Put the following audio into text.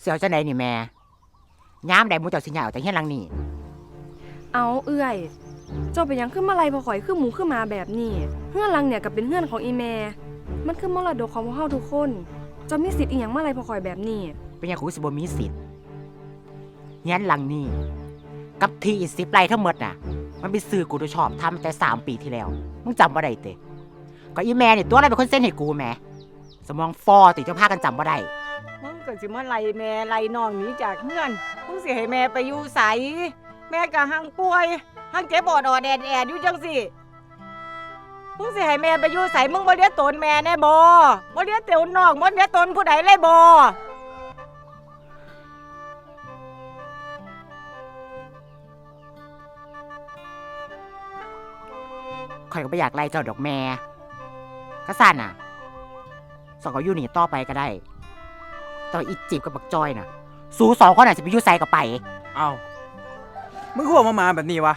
เสียวจะไหนนี่แม่ย้ามใดหมูเจ้าสิย้ายออกจากเฮียนหลังนี่เอาเอื้อย เจ้าเป็นหยังขึ้นมาไล่พอข่อยขึ้นหมูขึ้นมาแบบนี้เฮือนหลังเนี่ยก็เป็นเฮือนของอีแม่ มันคือมรดกของพวกเฮาทุกคน เจ้ามีสิทธิ์อีหยังมาไล่พอข่อยแบบนี้ เป็นหยังกูสิบ่มีสิทธิ์เฮียนหลังนี่กับที่อีสิบไร่ทั้งหมดน่ะ มันเป็นซื้อกูโดยชอบทำแต่สามปีที่แล้วมึงจำบ่ได้เตะก็อีแม่นี่ตัวอะไรเป็นคนเส้นให้กูแหม่สมองฟอติจะพากันจำบ่ได้มึง ก็สิมาไล่แม่ไล่น้องหนีจากเฮือนมึงสิให้แม่ไปอยู่ไสแม่ก็หังป่วยหังเจ็บอดอดแอดแอดอยู่จังสิมึงสิให้แม่ไปอยู่ไสมึงบ่เลี้ยงตนแม่แน่บ่บ่เลี้ยงเตวน้องบ่เลี้ยงตนผู้ใดเลยบ่ข่อยก็ไม่อยากไล่เจ้าดอกแม่ก็สั่นอะสองก็อยู่นี่ต่อไปก็ได้ แตอนอีจีบกับบักจอยน่ะ สูสองคนอาจจะไปอยุ่ไซกับไป เอามึงคือว่ามามาแบบนี้วะ